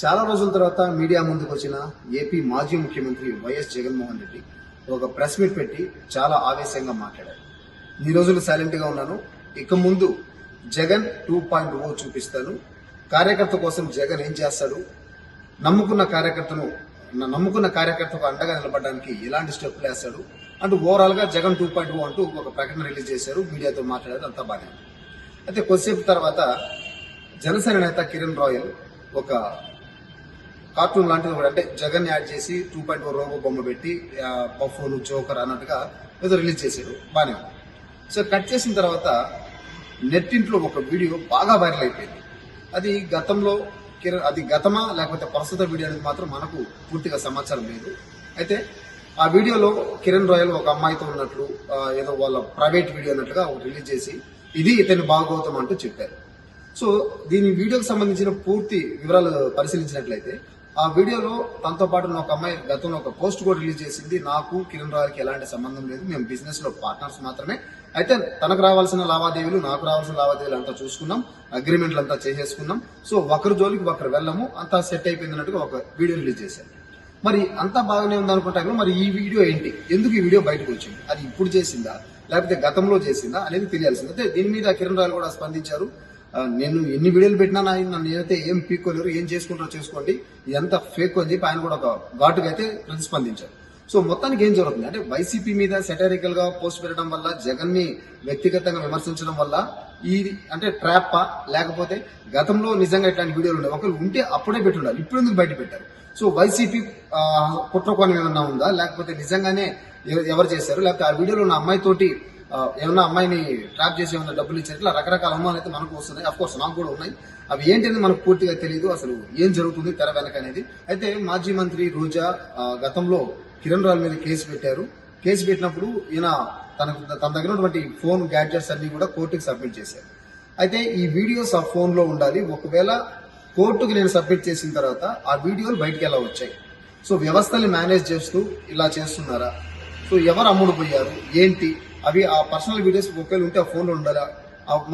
చాలా రోజుల తర్వాత మీడియా ముందుకు వచ్చిన ఏపీ మాజీ ముఖ్యమంత్రి వైఎస్ జగన్మోహన్ రెడ్డి ఒక ప్రెస్ మీట్ పెట్టి చాలా ఆవేశంగా మాట్లాడారు. ఈ రోజులు సైలెంట్గా ఉన్నాను. ఇక ముందు జగన్ టూ పాయింట్ ఓ చూపిస్తాను. కార్యకర్త కోసం జగన్ ఏం చేస్తాడు? నమ్ముకున్న కార్యకర్తను నమ్ముకున్న కార్యకర్తకు అండగా నిలబడడానికి ఎలాంటి స్టెప్లు వేస్తాడు అంటూ ఓవరాల్గా జగన్ టూ పాయింట్ ఓ అంటూ ఒక ప్రకటన రిలీజ్ చేశారు. మీడియాతో మాట్లాడారు అంతా బాగానే అయితే కొద్దిసేపు తర్వాత జనసేన నేత కిరణ్ రాయల్ ఒక కార్టూన్ లాంటిది కూడా. అంటే జగన్ యాడ్ చేసి టూ పాయింట్ ఫోర్ రోబో బొమ్మ పెట్టి బఫోను జోకర్ అన్నట్టుగా ఏదో రిలీజ్ చేశాడు బాగానే ఉంది. సో కట్ చేసిన తర్వాత నెట్టింట్లో ఒక వీడియో బాగా వైరల్ అయిపోయింది. అది గతంలో కిరణ్ అది గతమా లేకపోతే ప్రస్తుత వీడియో అనేది మాత్రం మనకు పూర్తిగా సమాచారం లేదు. అయితే ఆ వీడియోలో కిరణ్ రాయల్ ఒక అమ్మాయితో ఉన్నట్లు ఏదో వాళ్ళ ప్రైవేట్ వీడియో అన్నట్లుగా ఒక రిలీజ్ చేసి ఇది ఇతని భాగవతం అంటూ చెప్పారు. సో దీని వీడియోకి సంబంధించిన పూర్తి వివరాలు పరిశీలించినట్లయితే ఆ వీడియోలో తనతో పాటు ఒక అమ్మాయి గతంలో ఒక పోస్ట్ కూడా రిలీజ్ చేసింది. నాకు కిరణ్ రావుకి ఎలాంటి సంబంధం లేదు. మేము బిజినెస్లో పార్ట్నర్స్ మాత్రమే. అయితే తనకు రావాల్సిన లావాదేవీలు నాకు రావాల్సిన లావాదేవీలు అంతా చూసుకున్నాం. అగ్రిమెంట్లు అంతా చేసేసుకున్నాం. సో ఒకరి జోలికి ఒకరు వెళ్ళము. అంతా సెట్ అయిపోయింది అన్నట్టుగా ఒక వీడియో రిలీజ్ చేశారు. మరి అంతా బాగానే ఉంది అనుకుంటాను మరి ఈ వీడియో ఏంటి? ఎందుకు ఈ వీడియో బయటకు వచ్చింది? అది ఇప్పుడు చేసిందా? లేకపోతే గతంలో చేసిందా? అనేది తెలియాల్సింది. అయితే దీని మీద కిరణ్ రాయలు కూడా స్పందించారు. నేను ఎన్ని వీడియోలు పెట్టినా ఆయన నన్ను ఏదైతే ఏం పీక్కోలేరు ఏం చేసుకుంటారో చేసుకోండి. ఇదంతా ఫేక్ అని చెప్పి ఆయన కూడా ఒక ఘాటుగా అయితే ప్రతిస్పందించారు. సో మొత్తానికి ఏం జరుగుతుంది అంటే వైసీపీ మీద సెటరికల్గా పోస్ట్ పెట్టడం వల్ల జగన్ని వ్యక్తిగతంగా విమర్శించడం వల్ల ఈ అంటే ట్రాప్ లేకపోతే గతంలో నిజంగా ఇట్లాంటి వీడియోలు ఉన్నాయి ఒకరు ఉంటే అప్పుడే పెట్టుండాలి. ఇప్పుడు ఎందుకు బయట పెట్టారు? సో వైసీపీ కుట్రకోణం ఏమన్నా ఉందా? లేకపోతే నిజంగానే ఎవరు చేశారు? లేకపోతే ఆ వీడియోలో ఉన్న అమ్మాయితోటి ఏమన్నా అమ్మాయిని ట్రాప్ చేసి ఏమన్నా డబ్బులు ఇచ్చారు ఇట్లా రకరకాల అనుమానాలు అయితే మనకు వస్తున్నాయి. అఫ్ కోర్స్ నాకు కూడా ఉన్నాయి. అవి ఏంటి మనకు పూర్తిగా తెలియదు అసలు ఏం జరుగుతుంది తెర వెనక అనేది. అయితే మాజీ మంత్రి రోజా గతంలో కిరణ్ రాల్ మీద కేసు పెట్టారు. కేసు పెట్టినప్పుడు ఈయన తనకు తన దగ్గర ఉన్నటువంటి ఫోన్ గ్యాడ్జెట్స్ అన్ని కూడా కోర్టుకి సబ్మిట్ చేశారు. అయితే ఈ వీడియోస్ ఆ ఫోన్లో ఉండాలి. ఒకవేళ కోర్టుకు నేను సబ్మిట్ చేసిన తర్వాత ఆ వీడియోలు బయటికి ఎలా వచ్చాయి? సో వ్యవస్థని మేనేజ్ చేస్తూ ఇలా చేస్తున్నారా? సో ఎవరు అమ్ముడు పోయారు ఏంటి? అవి ఆ పర్సనల్ వీడియోస్ ఒకవేళ ఉంటే ఆ ఫోన్లో ఉండాలా?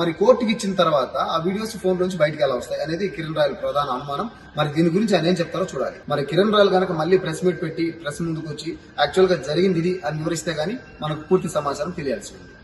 మరి కోర్టుకి ఇచ్చిన తర్వాత ఆ వీడియోస్ ఫోన్ నుంచి బయటికి ఎలా వస్తాయి అనేది కిరణ్ రాయల్ ప్రధాన అనుమానం. మరి దీని గురించి ఆయన ఏం చెప్తారో చూడాలి. మరి కిరణ్ రాయల్ కనుక మళ్ళీ ప్రెస్ మీట్ పెట్టి ప్రెస్ ముందుకు వచ్చి యాక్చువల్గా జరిగింది ఇది అని వివరిస్తే గానీ మనకు పూర్తి సమాచారం తెలియాల్సి ఉంది